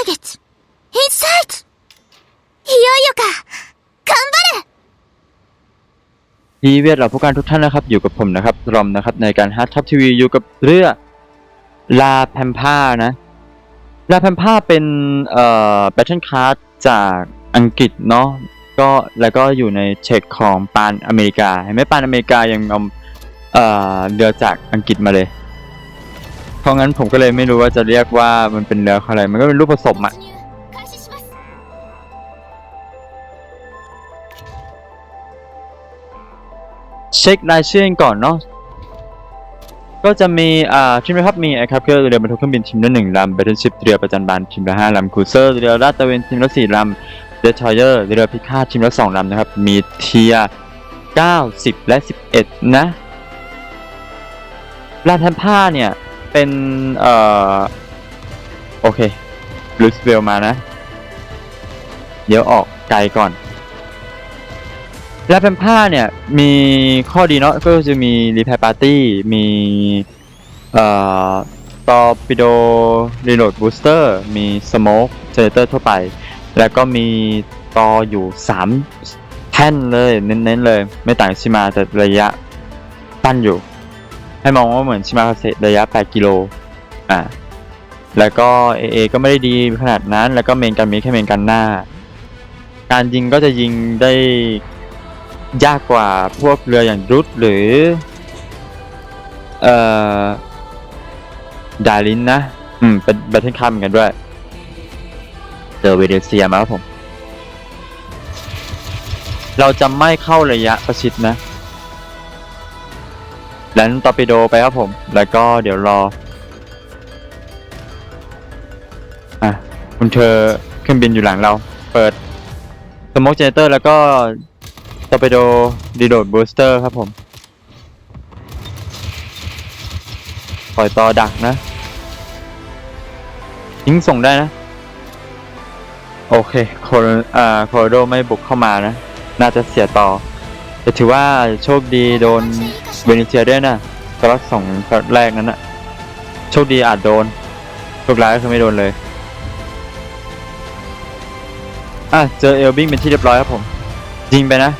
target in sight いよいよか頑張れ ทีเวียดเราผู้การทุกท่านนะครับ อยู่กับผมนะครับรอมนะครับ ในการฮาร์ดทับทีวีอยู่กับเรือลาแพมผ้านะลาแพมผ้าเป็นเอ่อแบทเทิลคาร์ดจากอังกฤษเนาะก็แล้วก็อยู่ในเช็คของปานอเมริกา เห็นไหมปานอเมริกายังเอาเอ่อเรือจากอังกฤษมาเลย เพราะงั้นผมก็เลยไม่รู้ว่าจะเรียกว่ามันเป็นเรืออะไร มันก็เป็นรูปผสมอะเช็ครายชื่อก่อนเนาะ ก็จะมี อ่าทีมนะครับ มีไอครับเรือเรือบรรทุกเครื่องบินทีมละหนึ่งลำเบรนชิปเรือประจันบานทีมละห้าลำคูเซอร์เรือลาดตะเวนทีมละสี่ลำเดทอยเออร์เรือพิฆาตทีมละสองลำนะครับ มีเทียเก้าสิบและสิบเอ็ดนะลานแทมผ้าเนี่ย เป็น เอ่อ โอเคบลูสเวลมานะ เดี๋ยวออกไกลก่อน และแพมผ้าเนี่ย มีข้อดีเนาะก็จะมีรี p พ i r ปาร์ตี้ มี เอ่อตอปิโดรีโหลดบูสเตอร์ มีสโมกเจเนเตอร์ทั่วไป แล้วก็มีตออยู่ 3 แท่นเลย เน้นๆเลย ไม่ต่างชิมาแต่ระยะสั้นอยู่ ให้มองว่าเหมือนชิมาคาเซระยะ 8 กิโล อ่า แล้วก็ AA ก็ไม่ได้ดีขนาดนั้น แล้วก็เมนกันมีแค่เมนกันหน้า การยิงก็จะยิงได้ยากกว่าพวกเรืออย่างรุดหรือ เอ่อ ดารินนะ อืม เป็นแบทเทิลคัมเหมือนกันด้วยเจอเวเดเซียมาครับผม เราจะไม่เข้าระยะประชิดนะ แลนตอร์ปิโดไปครับผม แล้วก็เดี๋ยวรอ อะ คุณเธอเครื่องบินอยู่หลังเรา เปิดสโมกเจเนเตอร์แล้วก็ตอร์ปิโดดีโดดบูสเตอร์ครับผม ปล่อยต่อดักนะยิงส่งได้นะ โอเค โคโรอ่าโคโรโดไม่บุกเข้ามานะ น่าจะเสียต่อ แต่ถือว่าโชคดีโดนเวเนเซียด้วยนะสลักสองแรกนั้นนะโชคดีอาจโดนโชคร้ายก็คือไม่โดนเลยอะเจอเอลบิงเป็นที่เรียบร้อยครับผมยิงไปนะ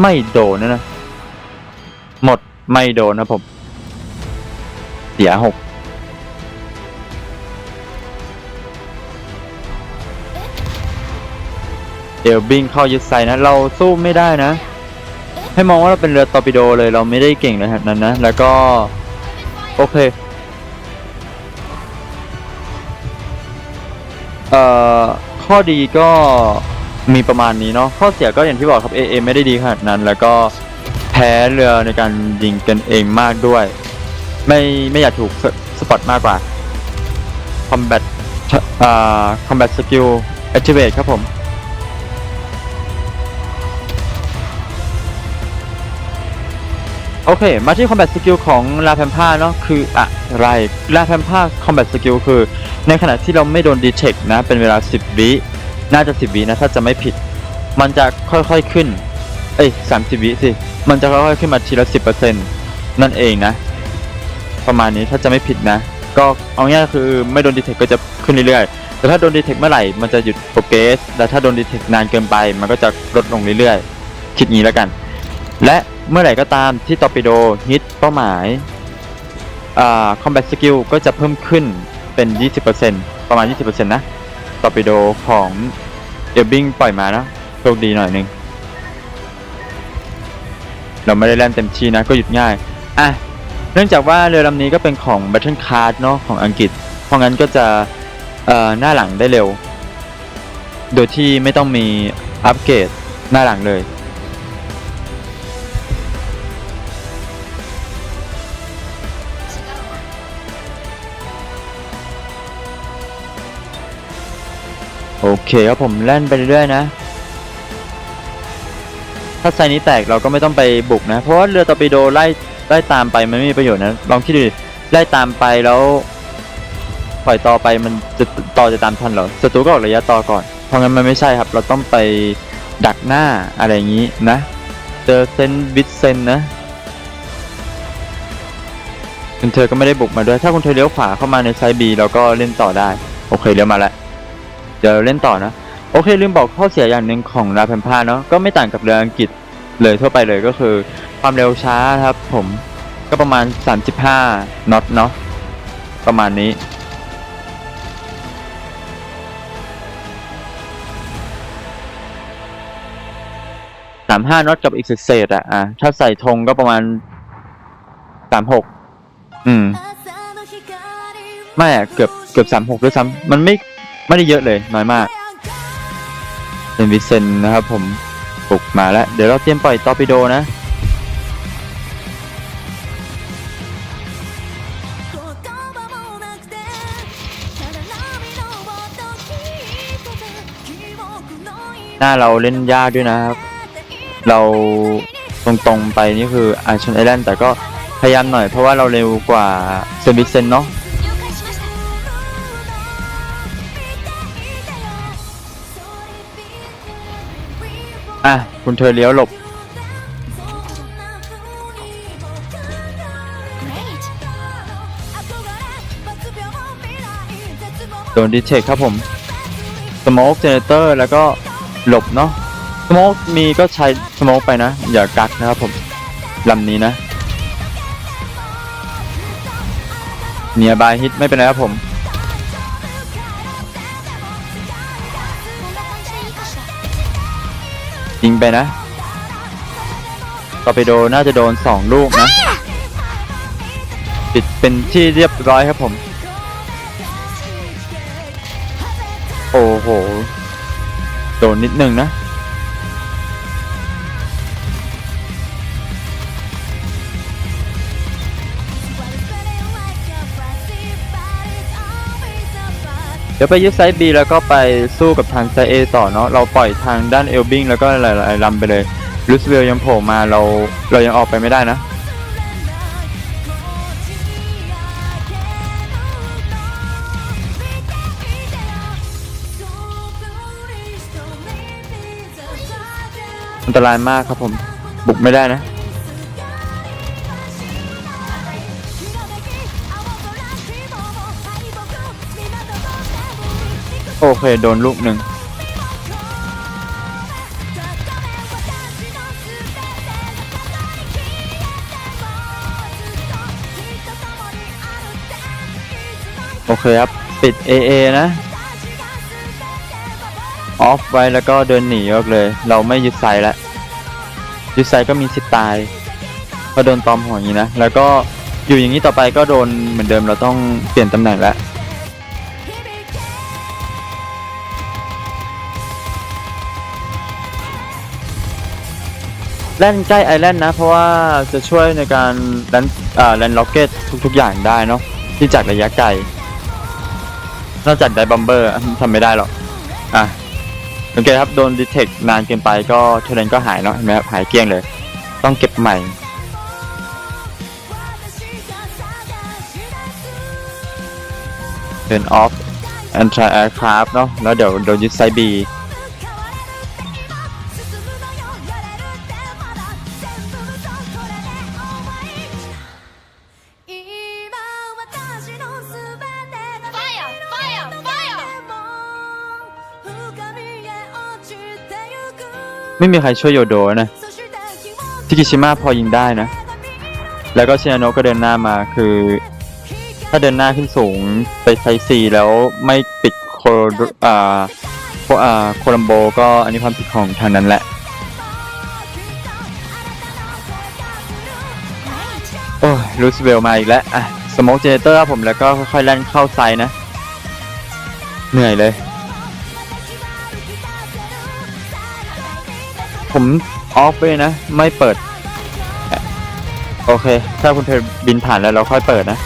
ไม่โดนนะนะ หมดไม่โดนนะผม เสียหก เอลบิงเข้ายึดไซนะ เราสู้ไม่ได้นะ ให้มองว่าเราเป็นเรือตอร์ปิโดเลยเราไม่ได้เก่งเลยนั้นนะ แล้วก็ โอเค เอ่อ ข้อดีก็มีประมาณนี้เนาะข้อเสียก็อย่างที่บอกครับ AA ไม่ได้ดีขนาดนั้น แล้วก็แพ้เรือในการยิงกันเองมากด้วย ไม่ไม่อยากถูกสสปอตมากกว่า combat อ่า combat skill activate ครับผม โอเค มาที่ combat skill ของลาแพม p าเนาะคืออะไรลาแพม p า combat skill คือ ในขณะที่เราไม่โดน detect นะ เป็นเวลา 10 วิ น่าจะ 10 วินะ ถ้าจะไม่ผิด มันจะค่อยๆขึ้น เอ้ย30 วิสิ มันจะค่อยๆขึ้นมาทีละ 10%นั่นเองนะ ประมาณนี้ถ้าจะไม่ผิดนะ ก็เอาง่ายคือไม่โดน detect ก็จะขึ้นเรื่อยๆ แต่ถ้าโดน detect เมื่อไหร่ มันจะหยุดโปรเกรสและถ้าโดน detect นานเกินไป มันก็จะลดลงเรื่อยๆ คิดงี้แล้วกัน และเมื่อไหร่ก็ตามที่ตอร์ปิโดฮิตเป้าหมายอ่า combat skill ก็จะเพิ่มขึ้นเป็น 20%ประมาณ 20%นะตอร์ปิโดของเอลบิงปล่อยมานะโชคดีหน่อยหนึงเราไม่ได้เล่นเต็มที่นะก็หยุดง่ายอะเนื่องจากว่าเรือลำนี้ก็เป็นของ Battle Card เนาะของอังกฤษ เพราะงั้นก็จะเอ่อหน้าหลังได้เร็ว โดยที่ไม่ต้องมีอัปเกรดหน้าหลังเลย โอเคครับผมแล่นไปเรื่อยๆนะ ถ้าไซนี้แตกเราก็ไม่ต้องไปบุกนะ เพราะว่าเรือตอร์ปิโดไล่ไล่ตามไปมันไม่มีประโยชน์นะ ลองคิดดูไล่ตามไปแล้วปล่อยต่อไปมันจะต่อจะตามทันเหรอศัตรูก็ออกระยะต่อก่อน เพราะงั้นมันไม่ใช่ครับ เราต้องไปดักหน้าอะไรอย่างนี้นะ เจอเซนวิดเซนนะคุณเธอก็ไม่ได้บุกมาด้วย ถ้าคุณเธอเลี้ยวขวาเข้ามาในไซบีเราก็เล่นต่อได้ โอเคเลี้ยวมาแล้ว เดี๋ยวเราเล่นต่อนะ โอเคลืมบอกข้อเสียอย่างหนึ่งของราแพมพาเนาะก็ไม่ต่างกับเรืออังกฤษเลยทั่วไปเลยก็คือความเร็วช้าครับผมก็ประมาณ 35น็อตเนาะประมาณนี้ สามห้าน็อตกับอีกเศษอะอะ ถ้าใส่ธงก็ประมาณสามหกอืม ไม่อะ เกือบเกือบสามหกด้วยซ้ำมันไม่ ไม่ได้เยอะเลยน้อยมาก เป็นวิเซนนะครับผมปลุกมาแล้ว เดี๋ยวเราเตรียมปล่อยตอร์ปิโดนะหน้าเราเล่นยากด้วยนะครับ เราตรงๆไปนี่คืออาชันไอแลนด์แต่ก็พยายามหน่อยเพราะว่าเราเร็วกว่าเซนวิเซนเนาะ อะ คุณเธอเลี้ยวหลบ โดนดิเทคครับผม สโมกเจเนเตอร์แล้วก็หลบเนาะ สโมกมีก็ใช้สโมกไปนะ อย่ากักนะครับผมลำนี้นะเนียบายฮิตไม่เป็นไรครับผม ยิงไปนะตอร์ปิโดน่าจะโดนสองลูกนะปิดเป็นที่เรียบร้อยครับผม โอ้โห โดนนิดนึงนะ ดี๋ยวไปยึดไซส์ B แล้วก็ไปสู้กับทางไซส์ A ต่อเนาะเราปล่อยทางด้านเอลบิงแล้วก็หลายๆลำไปเลยลูสเวลยังโผล่มาเราเรายังออกไปไม่ได้นะอันตรายมากครับผม บุกไม่ได้นะ โอเค โดนลูกหนึ่งโอเคครับ ปิด AA นะ ออฟไว้แล้วก็เดินหนีออกเลย เราไม่ยึดไซแล้วยึดไซก็มีสิทธิ์ตายพราะโดนตอมหัวอย่างนี้นะ แล้วก็อยู่อย่างนี้ต่อไปก็โดนเหมือนเดิมเราต้องเปลี่ยนตำแหน่งแล้ว แล่นใกล้ไอแลนด์นะ เพราะว่าจะช่วยในการแลนอ่าแลนล็อกเก็ตทุก ๆ อย่างได้เนาะที่จากระยะไกลนอกจากไดบัมเบอร์ทำไม่ได้หรอกอะโอเคครับโดนดีเทคนานเกินไปก็เทเลนก็หายเนาะเห็นไหมครับหายเกลี้ยงเลย ต้องเก็บใหม่ Turn off anti aircraft เนาะแล้วเดี๋ยวโดนยึดไซบี ไม่มีใครช่วยโยโดนะทิกิชิมะพอยิงได้นะ แล้วก็ชินาโนะก็เดินหน้ามาคือ ถ้าเดินหน้าขึ้นสูงไปไซซีแล้วไม่ปิดโคโรอ่าโคอ่าโคลัมโบก็อันนี้ความผิดของทางนั้นแหละ โอ้ยรูสเวลมาอีกแล้ว อะ สโมกเจเนเตอร์ผมแล้วก็ค่อยๆแล่นเข้าไซนะ เหนื่อยเลย ผมออฟไปนะ ไม่เปิด โอเค ถ้าคุณเธอบินผ่านแล้วเราค่อยเปิดนะ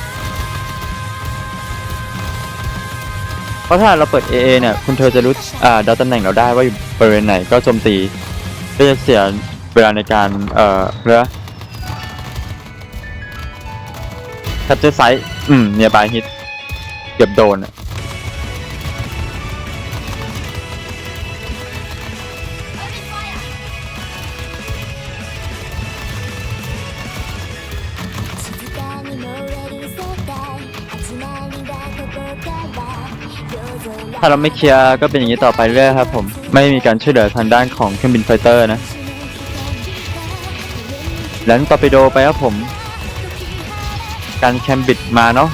เพราะถ้าเราเปิด AA เนี่ย คุณเธอจะรู้อ่าดาตำแหน่งเราได้ว่าอยู่บริเวณไหนก็โจมตีก็จะเสียเวลาในการ เอ่อเรือแคปเจอร์ไซส์อืมเนียบายฮิต เกือบโดนอะ ถ้าเราไม่เคลียร์ก็เป็นอย่างนี้ต่อไปเรื่อยครับผม ไม่มีการช่วยเหลือทางด้านของเครื่องบินไฟเตอร์นะแล้วตอร์ปิโดไปครับผม การแคมบิดมาเนาะ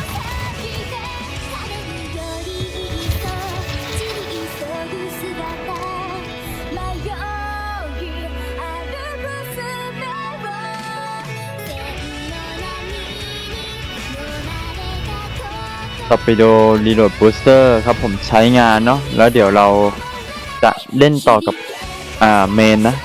ตอร์ปิโดรีโหลดบูสเตอร์ครับผมใช้งานเนาะแล้วเดี๋ยวเราจะเล่นต่อกับ อ่า เมนนะ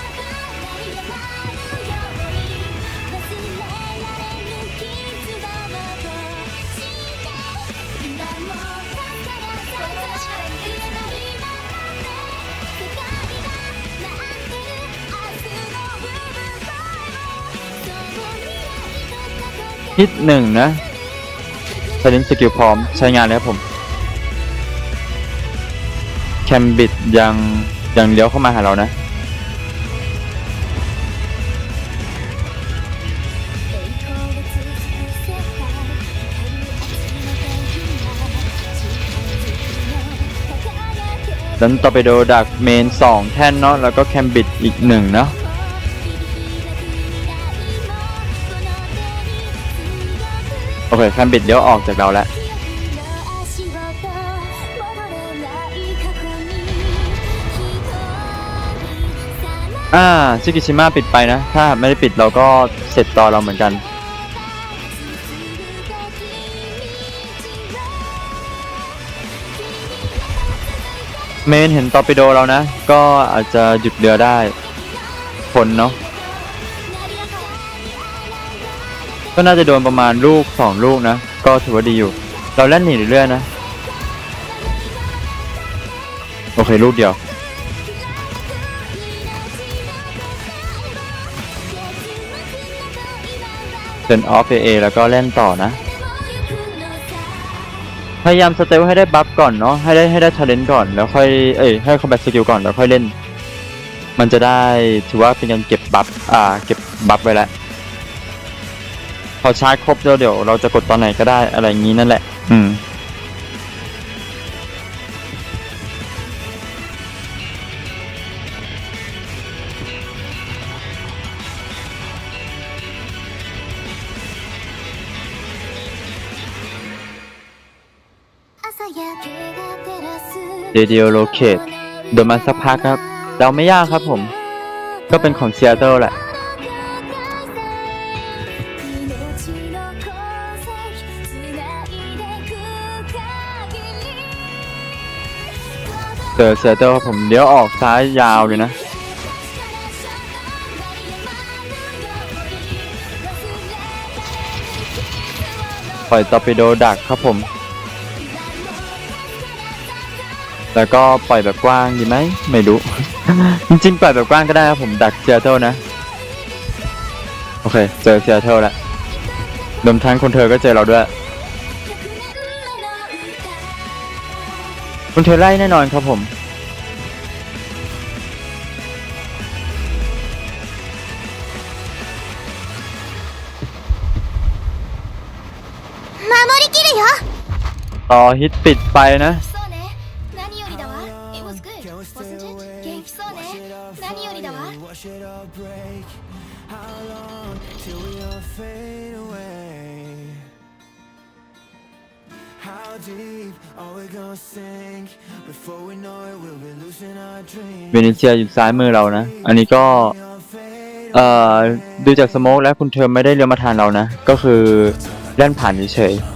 ฮิตหนึ่งนะ สลินสกิลพร้อมใช้งานเลยครับผมแคมบิดยังยังเลี้ยวเข้ามาหาเรานะ ดันต่อไปโดดักเมนสองแท่นเนาะแล้วก็แคมบิดอีกหนึ่งเนาะ เคแคมบิดเลี้ยวออกจากเราแล้วอ่าชิกิชิมะปิดไปนะ ถ้าไม่ได้ปิดเราก็เสร็จต่อเราเหมือนกัน เมนเห็นตอร์ปิโดเรานะ ก็อาจจะหยุดเรือได้คนเนาะ ก็น่าจะโดนประมาณลูกสองลูกนะ ก็ถือว่าดีอยู่ เราเล่นหนีเรื่อยๆนะ โอเค ลูกเดียวเซนออฟเอแล้วก็เล่นต่อนะ พยายามสเตลให้ได้บัฟก่อนเนาะ ให้ได้ให้ได้ท a เลนก่อน แล้วค่อย เอ้ย ให้คอมแบทสกิลก่อน แล้วค่อยเล่น มันจะได้ถือว่าเป็นการเก็บบัฟ อ่า เก็บบัฟไว้แล้ว อชาร์จครบแล้วเดี๋ยวเราจะกดตอนไหนก็ได้อะไรอย่างนี้นั่นแหละ อืมเดดิโอโลเคตโดนมาสักพักครับ เราไม่ยากครับผม ก็เป็นของเซียเตอร์แหละ เจอเซียเตอร์ครับผมเดี๋ยวออกซ้ายยาวเลยนะ ปล่อยตอร์ปิโดดักครับผม แล้วก็ปล่อยแบบกว้างดีไหม ไม่รู้ จริงๆ ปล่อยแบบกว้างก็ได้ครับผมดักเซียเตอร์นะ โอเค เจอเซียเตอร์แล้วรวมทั้งคนเธอก็เจอเราด้วย มันเธอไล่แน่นอนครับผม ต่อฮิตปิดไปนะ เวเนเซียอยู่ซ้ายมือเรานะ อันนี้ก็ We all fade เอ่อ ดูจากสโมกแล้วคุณเธอไม่ได้เลี้ยวมาทางเรานะ ก็คือเล่นผ่านเฉยๆ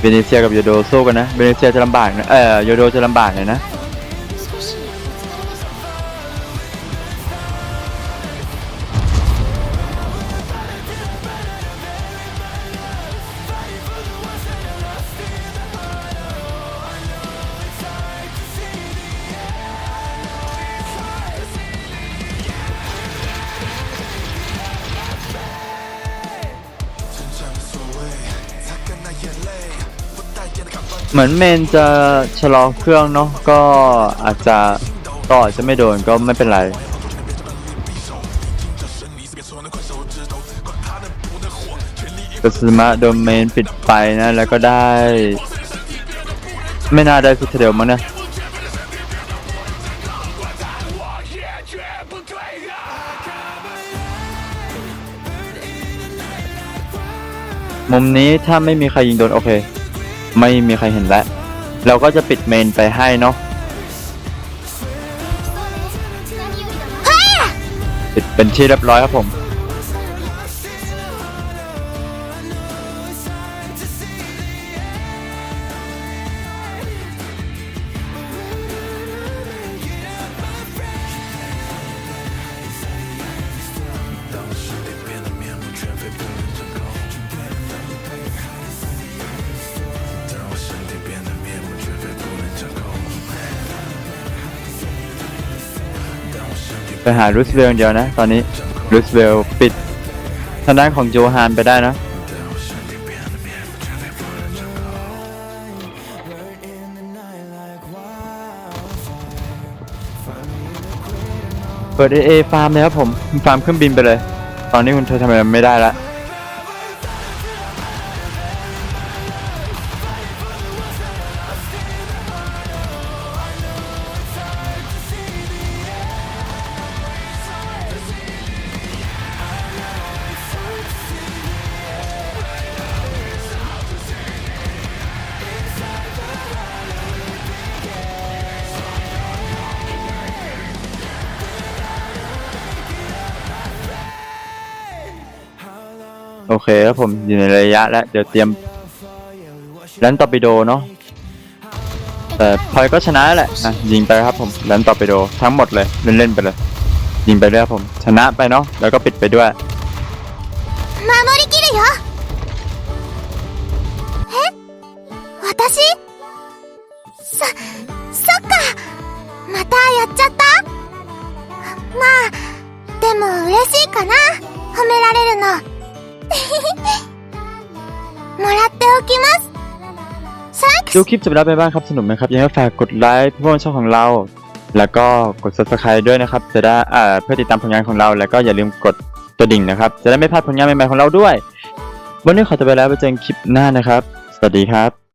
เวเนเซียกับโยโดสู้กันนะเวเนเซียจะลำบากนะ เอ่อโยโดจะลำบากหน่อยนะ เหมือนเมนจะชะลอเครื่องเนาะก็อาจจะก็อาจจะไม่โดนก็ไม่เป็นไรกุสมะโดนเมนปิดไปนะ แล้วก็ได้ ไม่น่าได้สุดเดียวมั้งนี่ยมุมนี้ถ้าไม่มีใครยิงโดน โอเค ไม่มีใครเห็นแล้ว เราก็จะปิดเมนไปให้เนาะปิดเป็นที่เรียบร้อยครับผม ไปหารูสเวลล์เดียวนะ ตอนนี้รูสเวลปิดทางด้านของโจฮานไปได้นะเปิดเอเอฟาร์มเลยครับผมฟาร์มเครื่องบินไปเลย ตอนนี้คุณเธอทำอะไรไม่ได้ละ โอเคครับผมอยู่ในระยะแล้ว เดี๋ยวเตรียมแลนตอร์ปิโดเนาะแต่พลอยก็ชนะแล้วแหละอ่ะยิงไปครับผมแลนตอร์ปิโดทั้งหมดเลย เล่นๆไปเลย ยิงไปเรื่อยครับผม ชนะไปเนาะแล้วก็ปิดไปด้วย 守りきるよえ私そそっかまたやっちゃったまあでも嬉しいかな褒められるの もらっておきますサวัสดูคลิปจบแล้วไปบ้างครับสนุกไหมครับอย่าลืมฝากกดไลค์เพื่อนช่องของเรา แล้วก็กด subscribe ด้วยนะครับ จะได้อ่าเพื่อติดตามผลงานของเรา แล้วก็อย่าลืมกดตัวดิ่งนะครับ จะได้ไม่พลาดผลงานใหม่ๆของเราด้วย วันนี้ขอตัไปแล้วไปเจอกันคลิปหน้านะครับ สวัสดีครับ